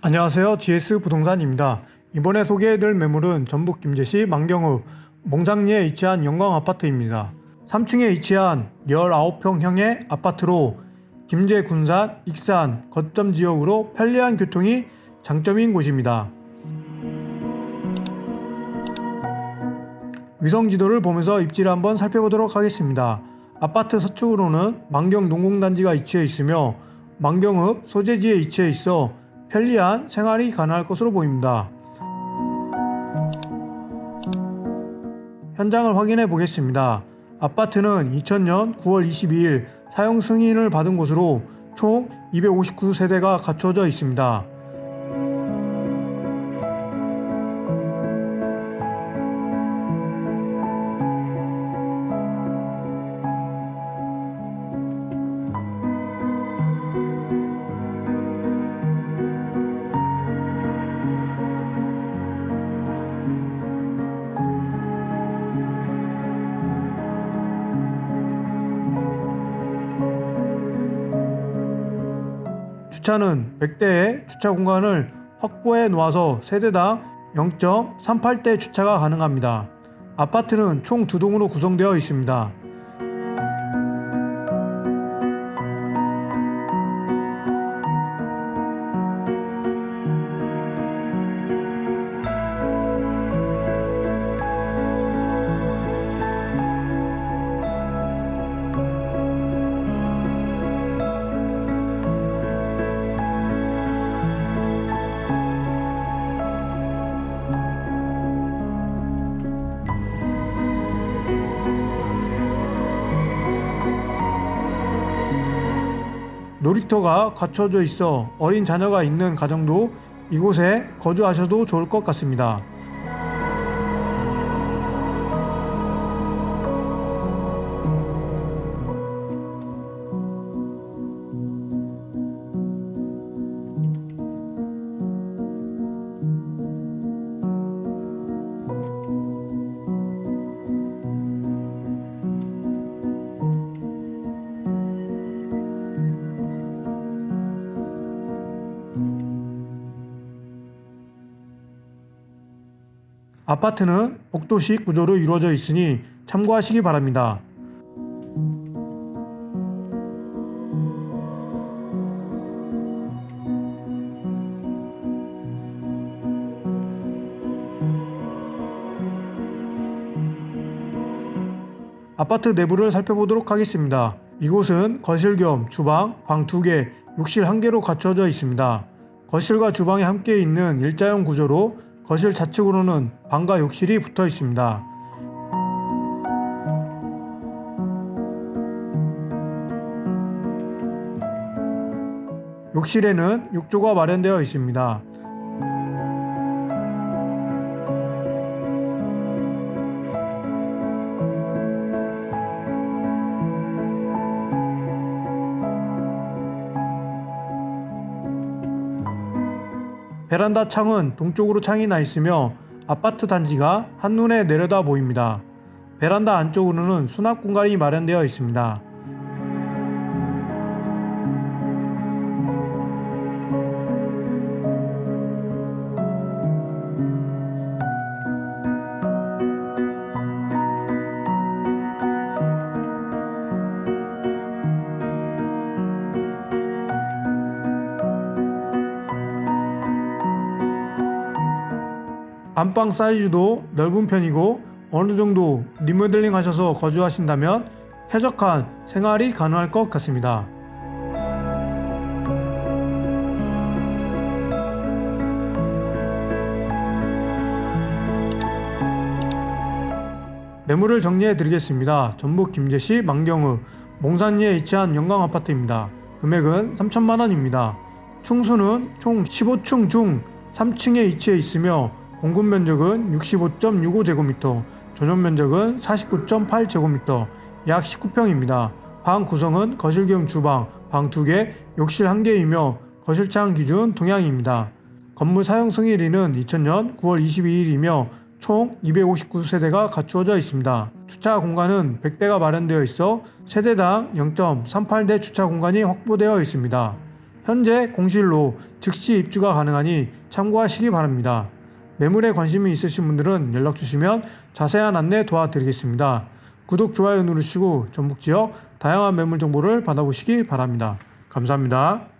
안녕하세요. GS 부동산입니다. 이번에 소개해드릴 매물은 전북 김제시 만경읍 몽상리에 위치한 영광 아파트입니다. 3층에 위치한 19평형의 아파트로 김제 군산, 익산, 거점 지역으로 편리한 교통이 장점인 곳입니다. 위성 지도를 보면서 입지를 한번 살펴보도록 하겠습니다. 아파트 서쪽으로는 만경 농공단지가 위치해 있으며 만경읍 소재지에 위치해 있어 편리한 생활이 가능할 것으로 보입니다. 현장을 확인해 보겠습니다. 아파트는 2000년 9월 22일 사용 승인을 받은 곳으로 총 259세대가 갖춰져 있습니다. 주차는 100대의 주차 공간을 확보해 놓아서 세대당 0.38대 주차가 가능합니다. 아파트는 총 두 동으로 구성되어 있습니다. 놀이터가 갖춰져 있어 어린 자녀가 있는 가정도 이곳에 거주하셔도 좋을 것 같습니다. 아파트는 복도식 구조로 이루어져 있으니 참고하시기 바랍니다. 아파트 내부를 살펴보도록 하겠습니다. 이곳은 거실 겸 주방, 방 2개, 욕실 1개로 갖춰져 있습니다. 거실과 주방이 함께 있는 일자형 구조로 거실 좌측으로는 방과 욕실이 붙어 있습니다. 욕실에는 욕조가 마련되어 있습니다. 베란다 창은 동쪽으로 창이 나 있으며 아파트 단지가 한눈에 내려다 보입니다. 베란다 안쪽으로는 수납 공간이 마련되어 있습니다. 안방 사이즈도 넓은 편이고 어느 정도 리모델링 하셔서 거주하신다면 쾌적한 생활이 가능할 것 같습니다. 매물을 정리해 드리겠습니다. 전북 김제시 만경읍 몽산리에 위치한 영광 아파트입니다. 금액은 3천만 원입니다. 충수는 총 15층 중 3층에 위치해 있으며 공급 면적은 65.65제곱미터, 전용 면적은 49.8제곱미터, 약 19평입니다. 방 구성은 거실 겸 주방, 방 2개, 욕실 1개이며 거실창 기준 동향입니다. 건물 사용 승일이는 2000년 9월 22일이며 총 259세대가 갖추어져 있습니다. 주차 공간은 100대가 마련되어 있어 세대당 0.38대 주차 공간이 확보되어 있습니다. 현재 공실로 즉시 입주가 가능하니 참고하시기 바랍니다. 매물에 관심이 있으신 분들은 연락 주시면 자세한 안내 도와드리겠습니다. 구독, 좋아요 누르시고 전북 지역 다양한 매물 정보를 받아보시기 바랍니다. 감사합니다.